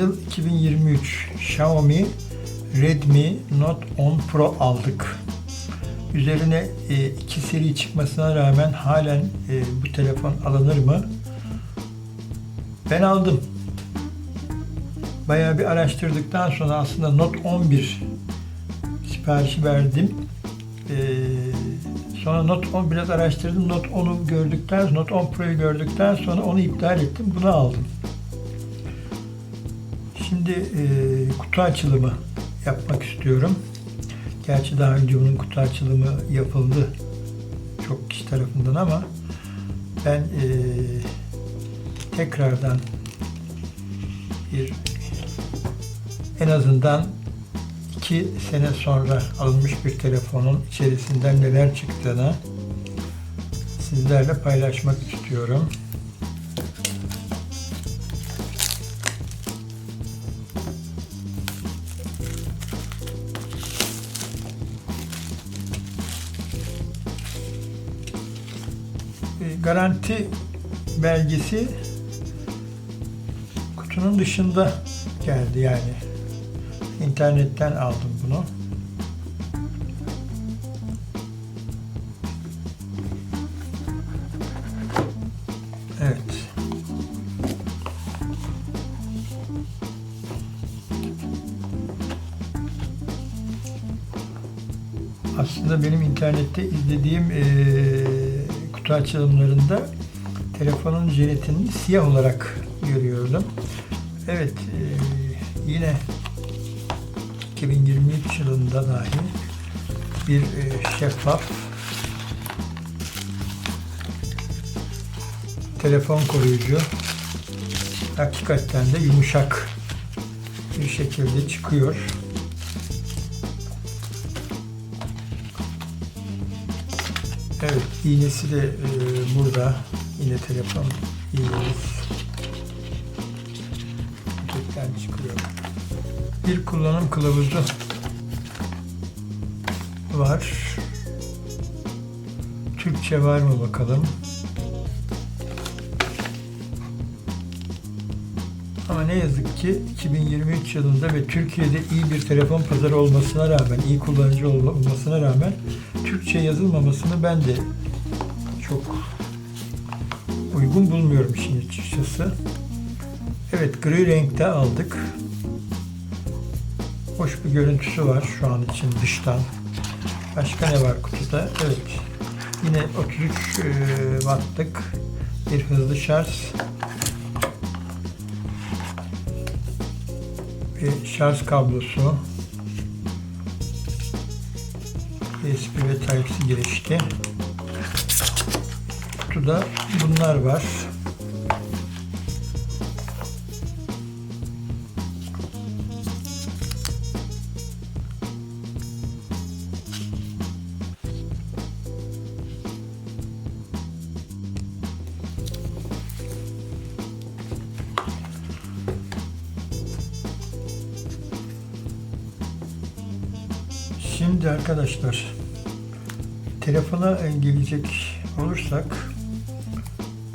Yıl 2023 Xiaomi Redmi Note 10 Pro aldık. Üzerine e, iki seri çıkmasına rağmen halen e, bu telefon alınır mı? Ben aldım. Bayağı bir araştırdıktan sonra aslında Note 11 siparişi verdim. Ee, sonra Note 10 biraz araştırdım. Note 10'u gördükten, Note 10 Pro'yu gördükten sonra onu iptal ettim. Bunu aldım. Şimdi e, kutu açılımı yapmak istiyorum. Gerçi daha önce bunun kutu açılımı yapıldı çok kişi tarafından ama ben e, tekrardan bir en azından iki sene sonra alınmış bir telefonun içerisinden neler çıktığını sizlerle paylaşmak istiyorum. Garanti belgesi kutunun dışında geldi yani. İnternetten aldım bunu. Evet. Aslında benim internette izlediğim eee, kutu açılımlarında telefonun jelatinini siyah olarak görüyordum. Evet, eee, yine 2023 yılında dahi bir eee, şeffaf telefon koruyucu hakikaten de yumuşak bir şekilde çıkıyor. Evet, iğnesi de e, burada. Yine telefon iğnemiz. Paket'ten çıkıyor. Bir kullanım kılavuzu var. Türkçe var mı bakalım. Ama ne yazık ki 2023 yılında ve Türkiye'de iyi bir telefon pazarı olmasına rağmen, iyi kullanıcı olmasına rağmen Türkçe yazılmamasını ben de çok uygun bulmuyorum işin açıkçası. Evet, gri renkte aldık. Hoş bir görüntüsü var şu an için dıştan. Başka ne var kutuda? Evet, yine 33 e, wattlık bir hızlı şarj bir şarj kablosu USB ve Type-C girişli kutuda bunlar var Şimdi arkadaşlar telefona gelecek olursak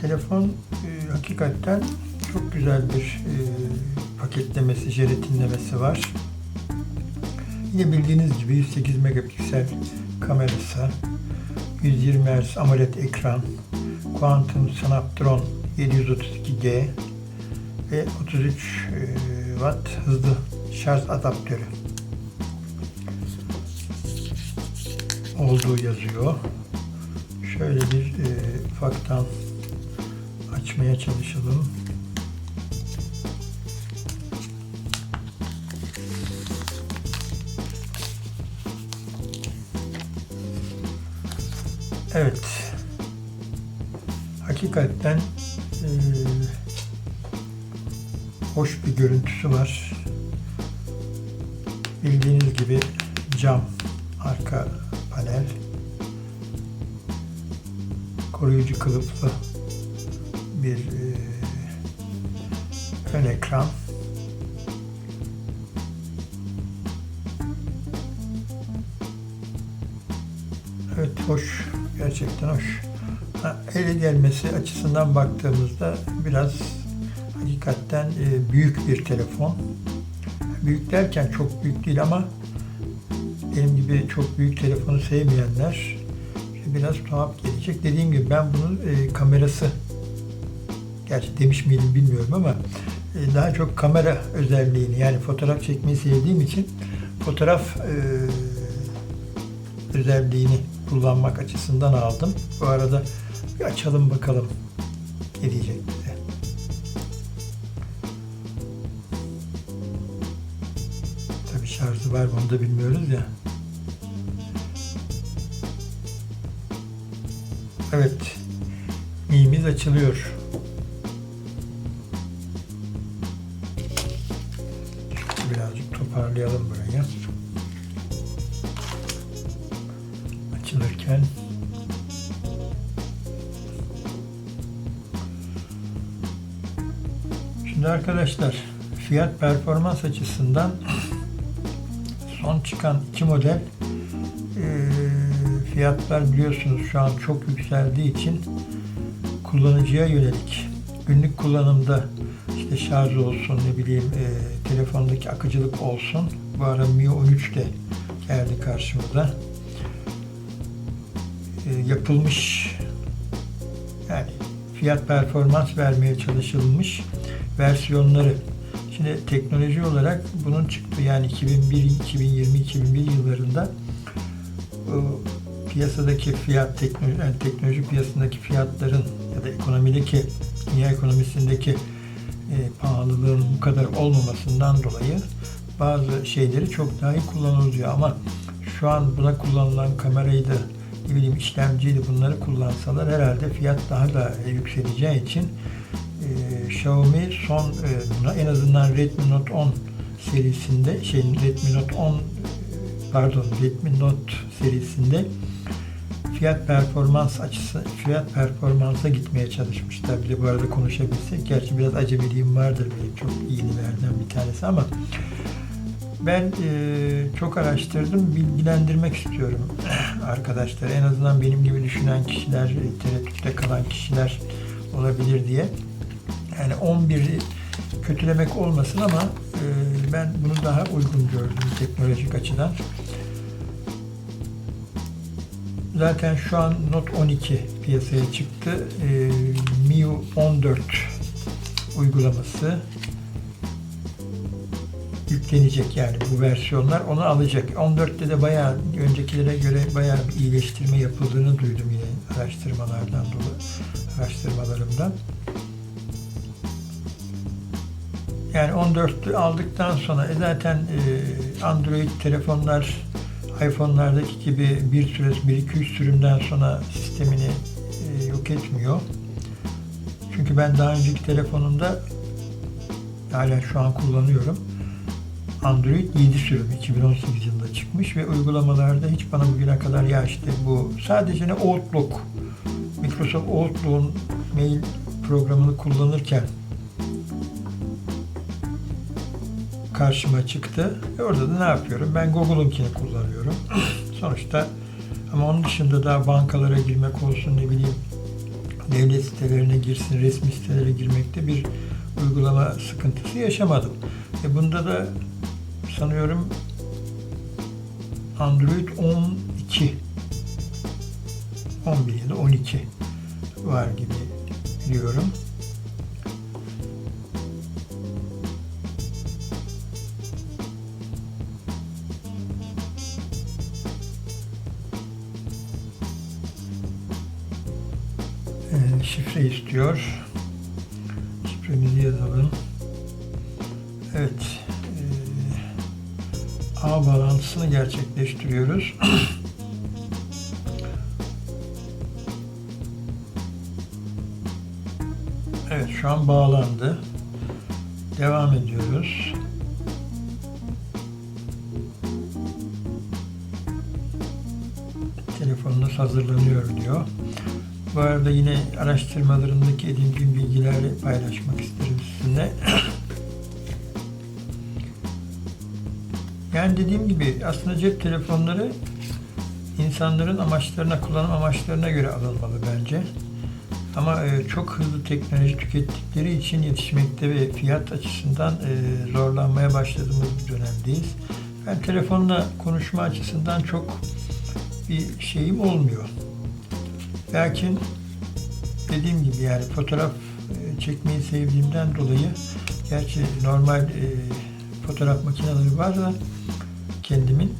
telefon e, hakikaten çok güzel bir e, paketlemesi, jelatinlemesi var. Yine bildiğiniz gibi 108 megapiksel kamerası, 120 Hz AMOLED ekran, Quantum Snapdragon 732G ve 33 e, Watt hızlı şarj adaptörü. Olduğu yazıyor. Şöyle bir e, ufaktan açmaya çalışalım. Evet. Hakikaten e, hoş bir görüntüsü var. Bildiğiniz gibi cam arka panel koruyucu kılıflı bir e, ön ekran. Evet hoş. Gerçekten hoş. Ha, ele gelmesi açısından baktığımızda biraz hakikaten e, büyük bir telefon. Büyük derken çok büyük değil ama gibi çok büyük telefonu sevmeyenler biraz tuhaf gelecek. Dediğim gibi ben bunun e, kamerası gerçi demiş miydim bilmiyorum ama e, daha çok kamera özelliğini yani fotoğraf çekmeyi sevdiğim için fotoğraf e, özelliğini kullanmak açısından aldım. Bu arada bir açalım bakalım ne diyecek. Tabii şarjı var mı onu da bilmiyoruz ya. Evet. Mi'miz açılıyor. Birazcık toparlayalım burayı. Açılırken Şimdi arkadaşlar fiyat performans açısından son çıkan iki model fiyatlar biliyorsunuz şu an çok yükseldiği için kullanıcıya yönelik günlük kullanımda işte şarj olsun ne bileyim eee, telefondaki akıcılık olsun. Bu ara Mi 13 de geldi karşımıza. Eee, yapılmış yani fiyat performans vermeye çalışılmış versiyonları. Şimdi teknoloji olarak bunun çıktı yani 2001, 2020, 2001 yıllarında o piyasadaki fiyat teknoloji, yani teknoloji piyasasındaki fiyatların ya da ekonomideki dünya ekonomisindeki e, pahalılığın bu kadar olmamasından dolayı bazı şeyleri çok daha iyi kullanılıyor ama şu an buna kullanılan kamerayı da ne bileyim işlemciyi de bunları kullansalar herhalde fiyat daha da e, yükseleceği için e, Xiaomi son e, en azından Redmi Note 10 serisinde şey Redmi Note 10 e, pardon Redmi Note serisinde fiyat performans açısı fiyat performansa gitmeye çalışmışlar. Bir de bu arada konuşabilsek. Gerçi biraz acemiliğim vardır benim çok yenilerden bir tanesi ama ben e, çok araştırdım, bilgilendirmek istiyorum arkadaşlar. En azından benim gibi düşünen kişiler, e, tereddütte kalan kişiler olabilir diye. Yani 11'i kötülemek olmasın ama e, ben bunu daha uygun gördüm teknolojik açıdan. Zaten şu an Note 12 piyasaya çıktı. E, MIUI 14 uygulaması yüklenecek yani bu versiyonlar onu alacak. 14'te de bayağı öncekilere göre bayağı iyileştirme yapıldığını duydum yine araştırmalardan dolayı araştırmalarımdan. Yani 14'ü aldıktan sonra e zaten e, Android telefonlar iPhone'lardaki gibi bir süre, bir iki üç sürümden sonra sistemini e, yok etmiyor. Çünkü ben daha önceki telefonumda hala şu an kullanıyorum. Android 7 sürüm 2018 yılında çıkmış ve uygulamalarda hiç bana bugüne kadar ya işte bu sadece ne Outlook Microsoft Outlook'un mail programını kullanırken karşıma çıktı. E orada da ne yapıyorum? Ben Google'unkini kullanıyorum. Sonuçta ama onun dışında daha bankalara girmek olsun ne bileyim devlet sitelerine girsin, resmi sitelere girmekte bir uygulama sıkıntısı yaşamadım. E bunda da sanıyorum Android 12 11 ya da 12 var gibi biliyorum. Şifre istiyor. Şifremizi yazalım. Evet. Ee, ağ bağlantısını gerçekleştiriyoruz. evet şu an bağlandı. Devam ediyoruz. Telefonunuz hazırlanıyor diyor. Bu arada yine araştırmalarındaki edindiğim bilgileri paylaşmak isterim sizinle. Yani dediğim gibi aslında cep telefonları insanların amaçlarına, kullanım amaçlarına göre alınmalı bence. Ama e, çok hızlı teknoloji tükettikleri için yetişmekte ve fiyat açısından e, zorlanmaya başladığımız bir dönemdeyiz. Ben telefonla konuşma açısından çok bir şeyim olmuyor. Lakin dediğim gibi yani fotoğraf e, çekmeyi sevdiğimden dolayı gerçi normal e, fotoğraf makineleri var da kendimin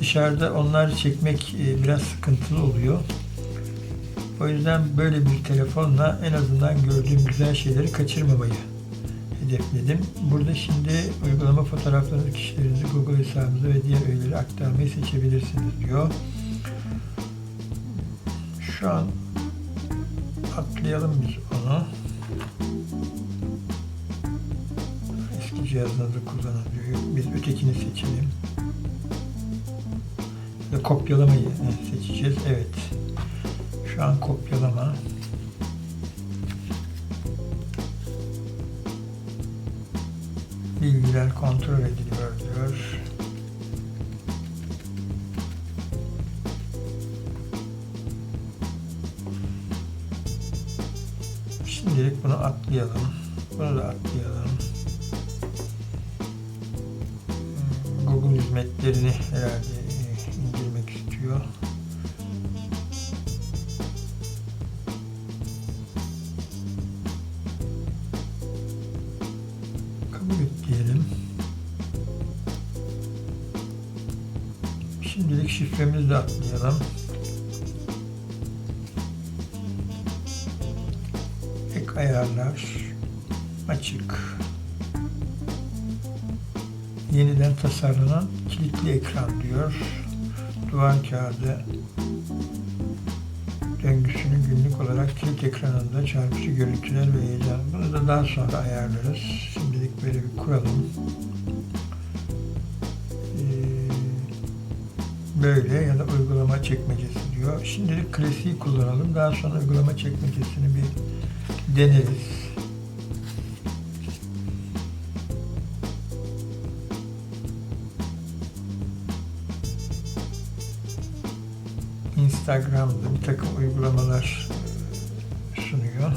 dışarıda onları çekmek e, biraz sıkıntılı oluyor. O yüzden böyle bir telefonla en azından gördüğüm güzel şeyleri kaçırmamayı hedefledim. Burada şimdi uygulama fotoğraflarınızı, kişilerinizi Google hesabınıza ve diğer öğeleri aktarmayı seçebilirsiniz diyor. Şu an atlayalım biz onu. Eski cihazınızı kullanın diyor. Yok, biz ötekini seçelim. Ya kopyalamayı seçeceğiz. Evet. Şu an kopyalama. Bilgiler kontrol ediliyor diyor. Bunu atlayalım. Bunu da atlayalım. Hmm, Google hizmetlerini herhalde e, indirmek istiyor. Kabul et diyelim. Şimdilik şifremizi de atlayalım. Ayarlar açık. Yeniden tasarlanan kilitli ekran diyor. Duvar kağıdı döngüsünü günlük olarak kilit ekranında çarpıcı görüntüler ve heyecan. Bunu da daha sonra ayarlarız. Şimdilik böyle bir kuralım. Ee, böyle ya da uygulama çekmecesi diyor. Şimdilik klasiği kullanalım. Daha sonra uygulama çekmecesini bir deneriz. Instagram'da bir takım uygulamalar sunuyor.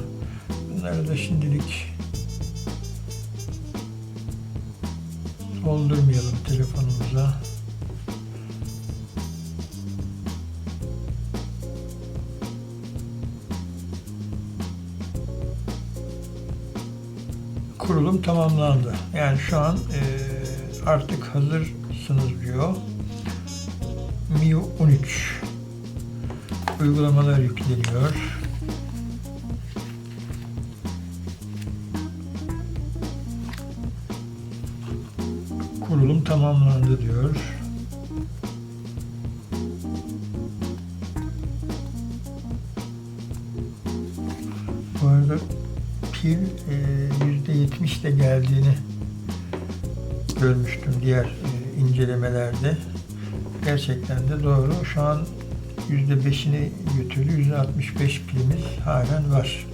Bunları da şimdilik doldurmayalım telefonumuza. Kurulum tamamlandı. Yani şu an e, artık hazırsınız diyor. MIUI 13 uygulamalar yükleniyor. Kurulum tamamlandı diyor. Görmüştüm diğer e, incelemelerde. Gerçekten de doğru. Şu an %5'ini götürdü. %65 pilimiz halen var.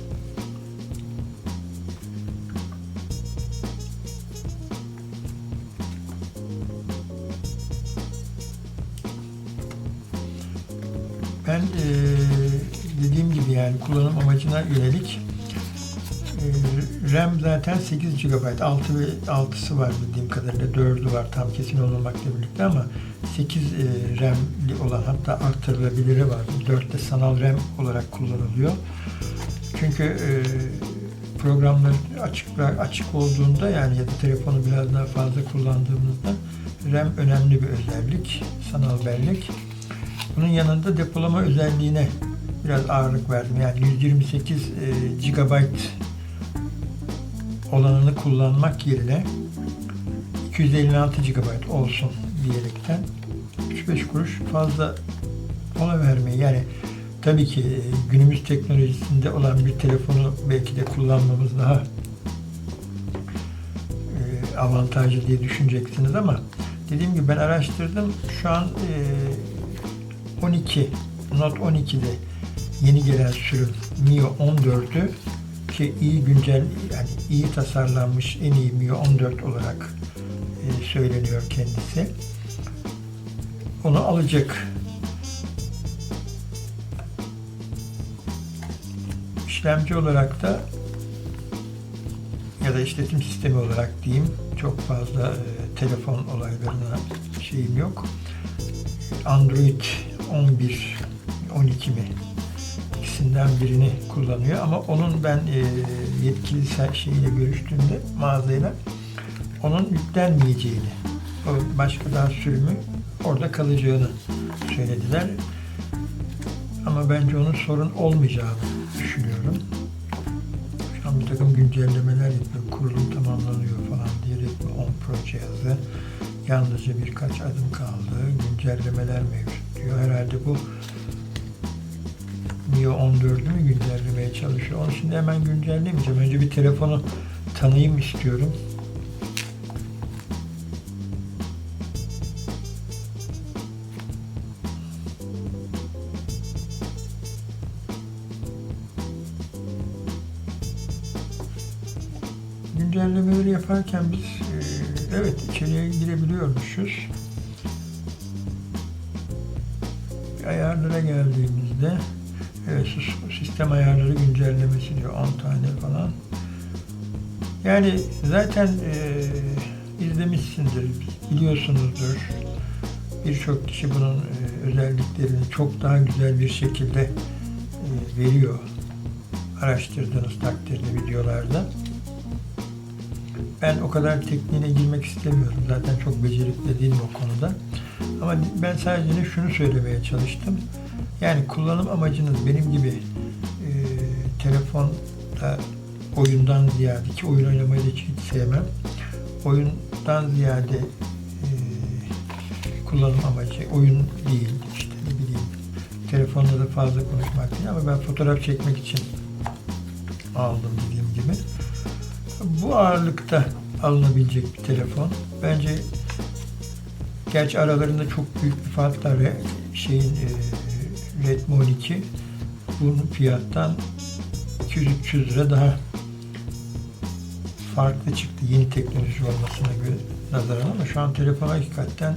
Ben eee, dediğim gibi yani kullanım amacına yönelik RAM zaten 8 GB, 6 ve 6'sı var bildiğim kadarıyla, 4'ü var tam kesin olmamakla birlikte ama 8 e, RAM'li olan hatta artırılabiliri var. 4 de sanal RAM olarak kullanılıyor. Çünkü e, programlar açık açık olduğunda yani ya da telefonu biraz daha fazla kullandığımızda RAM önemli bir özellik, sanal bellek. Bunun yanında depolama özelliğine biraz ağırlık verdim. Yani 128 e, GB olanını kullanmak yerine 256 GB olsun diyerekten 3-5 kuruş fazla ona vermeyi yani tabii ki e, günümüz teknolojisinde olan bir telefonu belki de kullanmamız daha e, avantajlı diye düşüneceksiniz ama dediğim gibi ben araştırdım. Şu an e, 12 Note 12'de yeni gelen sürüm Mio 14'ü ki iyi güncel yani iyi tasarlanmış en iyi Mio 14 olarak e, söyleniyor kendisi. Onu alacak. işlemci olarak da ya da işletim sistemi olarak diyeyim çok fazla e, telefon olaylarına şeyim yok. Android 11, 12 mi? İkisinden birini kullanıyor ama onun ben e, yetkili şeyle görüştüğümde mağazayla onun yüklenmeyeceğini, o başka daha sürümü orada kalacağını söylediler. Ama bence onun sorun olmayacağını düşünüyorum. Şu an bir takım güncellemeler yapıyor. Kurulum tamamlanıyor falan diye Redmi 10 Pro cihazı. Yalnızca birkaç adım kaldı. Güncellemeler mevcut diyor. Herhalde bu Mio 14'ü mü güncellemeye çalışıyor? Onu şimdi hemen güncellemeyeceğim. Önce bir telefonu tanıyayım istiyorum. Güncellemeleri yaparken biz e, evet içeriye girebiliyormuşuz. Ayarlara geldiğimizde sistem ayarları güncellemesi diyor 10 tane falan. Yani zaten e, izlemişsindir, biliyorsunuzdur. Birçok kişi bunun e, özelliklerini çok daha güzel bir şekilde e, veriyor. Araştırdığınız takdirde videolarda. Ben o kadar tekniğine girmek istemiyorum. Zaten çok becerikli değilim o konuda. Ama ben sadece şunu söylemeye çalıştım. Yani kullanım amacınız benim gibi e, telefonda oyundan ziyade ki oyun oynamayı da hiç, sevmem. Oyundan ziyade e, kullanım amacı oyun değil işte ne bileyim telefonda da fazla konuşmak değil ama ben fotoğraf çekmek için aldım dediğim gibi bu ağırlıkta alınabilecek bir telefon. Bence gerçi aralarında çok büyük bir fark var. Şeyin e, Redmi 12 bunun fiyattan 200-300 lira daha farklı çıktı yeni teknoloji olmasına göre nazaran ama şu an telefon hakikaten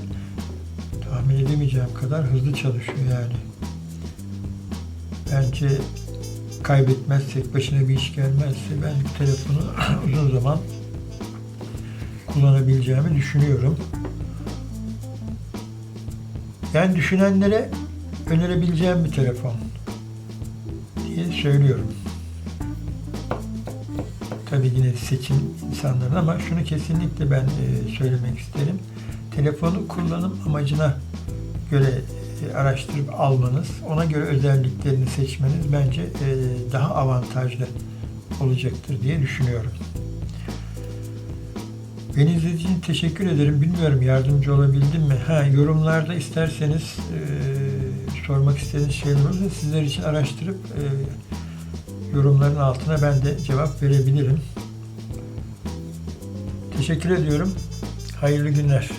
tahmin edemeyeceğim kadar hızlı çalışıyor yani. Bence kaybetmezsek, başına bir iş gelmezse ben telefonu uzun zaman kullanabileceğimi düşünüyorum. Yani düşünenlere önerebileceğim bir telefon diye söylüyorum. Tabii yine seçim insanların ama şunu kesinlikle ben e, söylemek isterim. Telefonu kullanım amacına göre e, araştırıp almanız, ona göre özelliklerini seçmeniz bence e, daha avantajlı olacaktır diye düşünüyorum. Beni izlediğiniz için teşekkür ederim. Bilmiyorum yardımcı olabildim mi? Ha, yorumlarda isterseniz e, sormak istediğiniz şeyler olursa sizler için araştırıp e, yorumların altına ben de cevap verebilirim. Teşekkür ediyorum. Hayırlı günler.